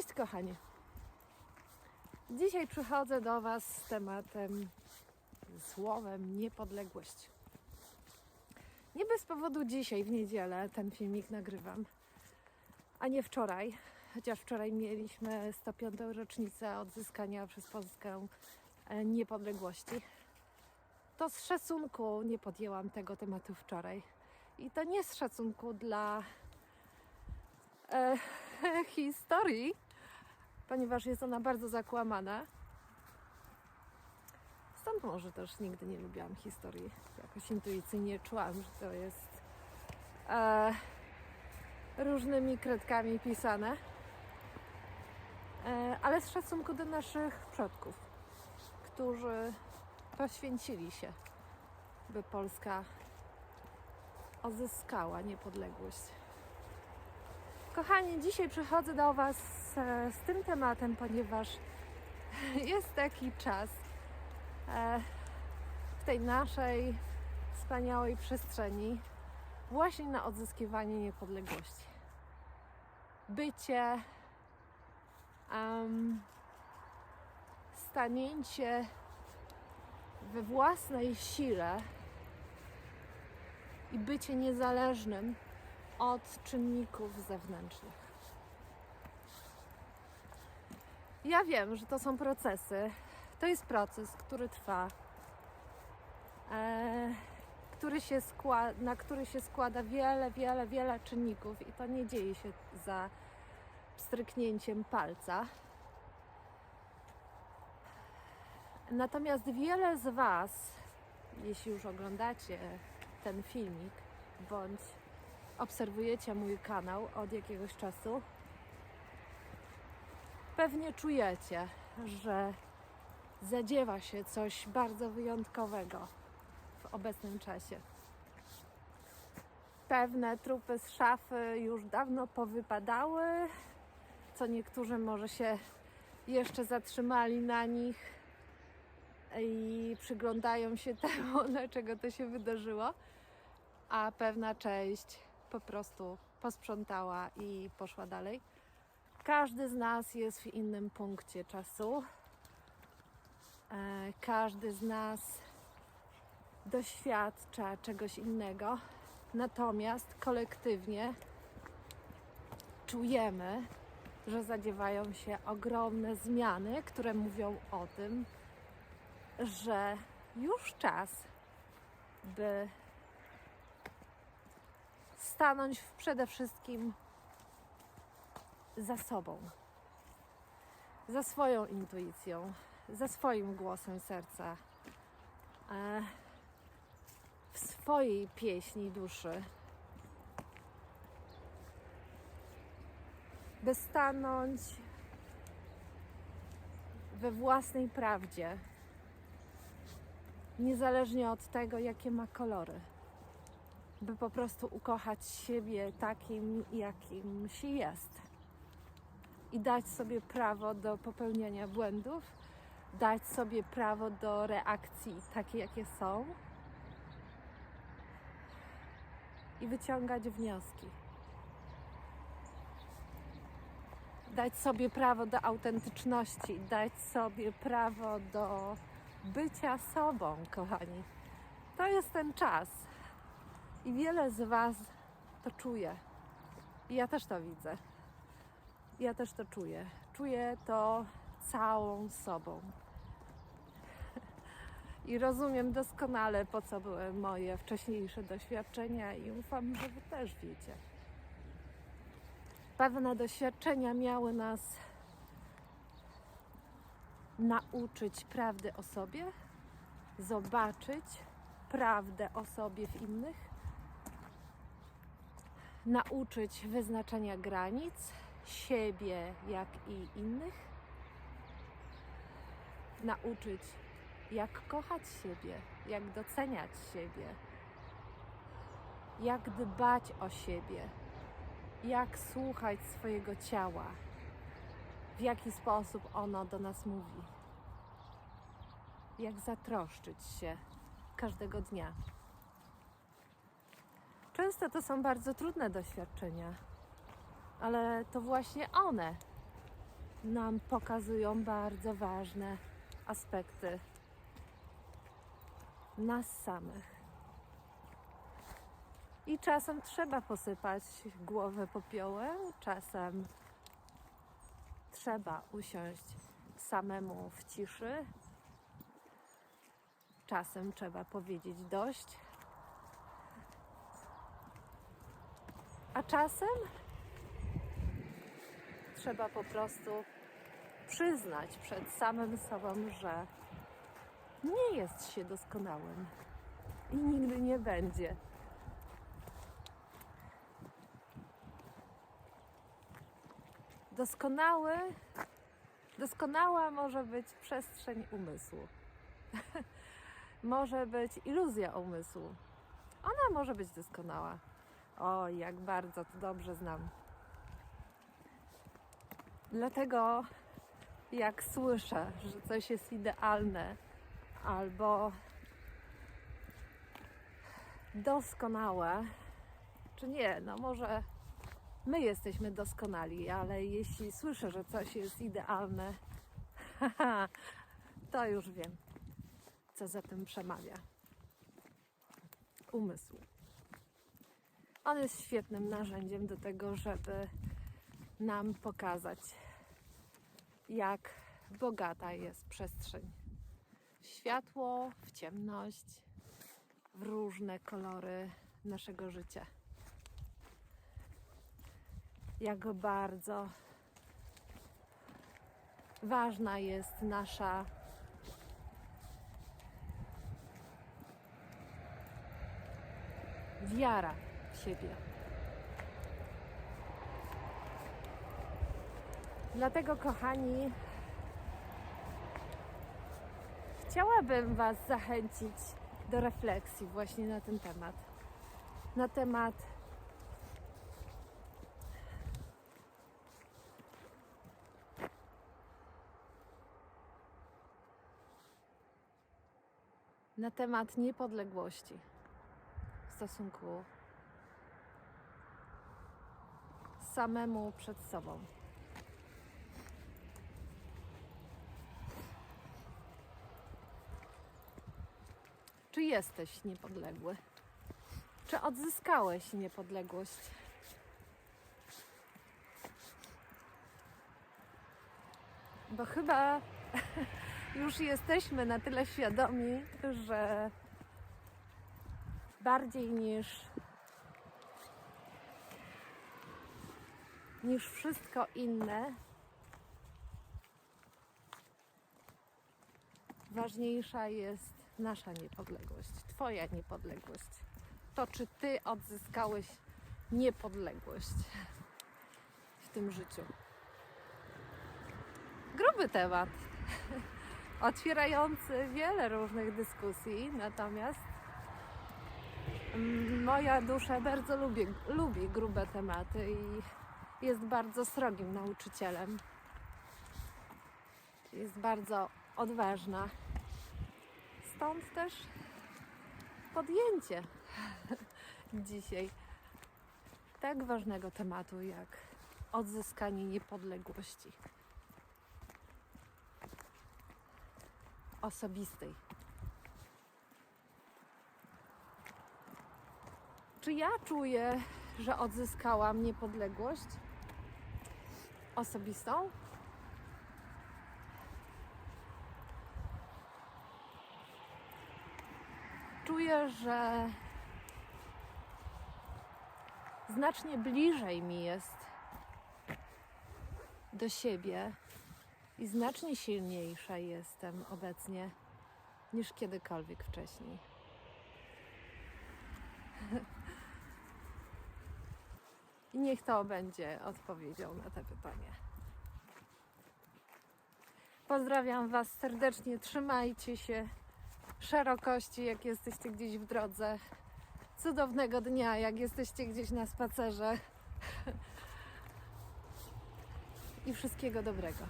Cześć kochani. Dzisiaj przychodzę do Was z tematem, słowem niepodległość. Nie bez powodu dzisiaj w niedzielę ten filmik nagrywam, a nie wczoraj, chociaż wczoraj mieliśmy 105. rocznicę odzyskania przez Polskę e, niepodległości. To z szacunku nie podjęłam tego tematu wczoraj. I to nie z szacunku dla e, historii, ponieważ jest ona bardzo zakłamana. Stąd może też nigdy nie lubiłam historii. Jakoś intuicyjnie czułam, że to jest e, różnymi kredkami pisane. E, ale z szacunku do naszych przodków, którzy poświęcili się, by Polska odzyskała niepodległość. Kochani, dzisiaj przychodzę do Was e, z tym tematem, ponieważ jest taki czas e, w tej naszej wspaniałej przestrzeni właśnie na odzyskiwanie niepodległości. Bycie, um, stanięcie we własnej sile i bycie niezależnym od czynników zewnętrznych. Ja wiem, że to są procesy. To jest proces, który trwa, e, który się składa, na który się składa wiele, wiele, wiele czynników i to nie dzieje się za stryknięciem palca. Natomiast wiele z Was, jeśli już oglądacie ten filmik, bądź obserwujecie mój kanał od jakiegoś czasu, pewnie czujecie, że zadziewa się coś bardzo wyjątkowego w obecnym czasie. Pewne trupy z szafy już dawno powypadały, co niektórzy może się jeszcze zatrzymali na nich i przyglądają się temu, dlaczego to się wydarzyło, a pewna część po prostu posprzątała i poszła dalej. Każdy z nas jest w innym punkcie czasu. E, Każdy z nas doświadcza czegoś innego, natomiast kolektywnie czujemy, że zadziewają się ogromne zmiany, które mówią o tym, że już czas, by stanąć przede wszystkim za sobą, za swoją intuicją, za swoim głosem serca, w swojej pieśni duszy. By stanąć we własnej prawdzie, niezależnie od tego, jakie ma kolory by po prostu ukochać siebie takim, jakim się jest. I dać sobie prawo do popełniania błędów, dać sobie prawo do reakcji takie, jakie są i wyciągać wnioski. Dać sobie prawo do autentyczności, dać sobie prawo do bycia sobą, kochani. To jest ten czas. I wiele z Was to czuje. I ja też to widzę. Ja też to czuję. Czuję to całą sobą. I rozumiem doskonale, po co były moje wcześniejsze doświadczenia, i ufam, że Wy też wiecie. Pewne doświadczenia miały nas nauczyć prawdy o sobie, zobaczyć prawdę o sobie w innych, nauczyć wyznaczania granic siebie, jak i innych, nauczyć, jak kochać siebie, jak doceniać siebie, jak dbać o siebie, jak słuchać swojego ciała, w jaki sposób ono do nas mówi, jak zatroszczyć się każdego dnia. Często to są bardzo trudne doświadczenia, ale to właśnie one nam pokazują bardzo ważne aspekty nas samych. I czasem trzeba posypać głowę popiołem, czasem trzeba usiąść samemu w ciszy, czasem trzeba powiedzieć dość, a czasem trzeba po prostu przyznać przed samym sobą, że nie jest się doskonałym i nigdy nie będzie. Doskonały, doskonała może być przestrzeń umysłu. może być iluzja umysłu. Ona może być doskonała. O, jak bardzo to dobrze znam. Dlatego, jak słyszę, że coś jest idealne albo doskonałe, czy nie, no może my jesteśmy doskonali, ale jeśli słyszę, że coś jest idealne, to już wiem, co za tym przemawia. Umysł. On jest świetnym narzędziem do tego, żeby nam pokazać, jak bogata jest przestrzeń. W światło, w ciemność, w różne kolory naszego życia. Jak bardzo ważna jest nasza wiara siebie. Dlatego, kochani, chciałabym Was zachęcić do refleksji właśnie na ten temat. Na temat na temat niepodległości w stosunku samemu przed sobą. Czy jesteś niepodległy? Czy odzyskałeś niepodległość? Bo chyba już jesteśmy na tyle świadomi, że bardziej niż niż wszystko inne ważniejsza jest nasza niepodległość, Twoja niepodległość. To, czy Ty odzyskałeś niepodległość w tym życiu. Gruby temat, otwierający wiele różnych dyskusji, natomiast mm, moja dusza bardzo lubi, lubi grube tematy i jest bardzo srogim nauczycielem. Jest bardzo odważna. Stąd też podjęcie dzisiaj tak ważnego tematu jak odzyskanie niepodległości osobistej. Czy ja czuję, że odzyskałam niepodległość osobistą? Czuję, że znacznie bliżej mi jest do siebie i znacznie silniejsza jestem obecnie niż kiedykolwiek wcześniej. I niech to będzie odpowiedzią na to pytanie. Pozdrawiam Was serdecznie, trzymajcie się szerokości, jak jesteście gdzieś w drodze. Cudownego dnia, jak jesteście gdzieś na spacerze. I wszystkiego dobrego.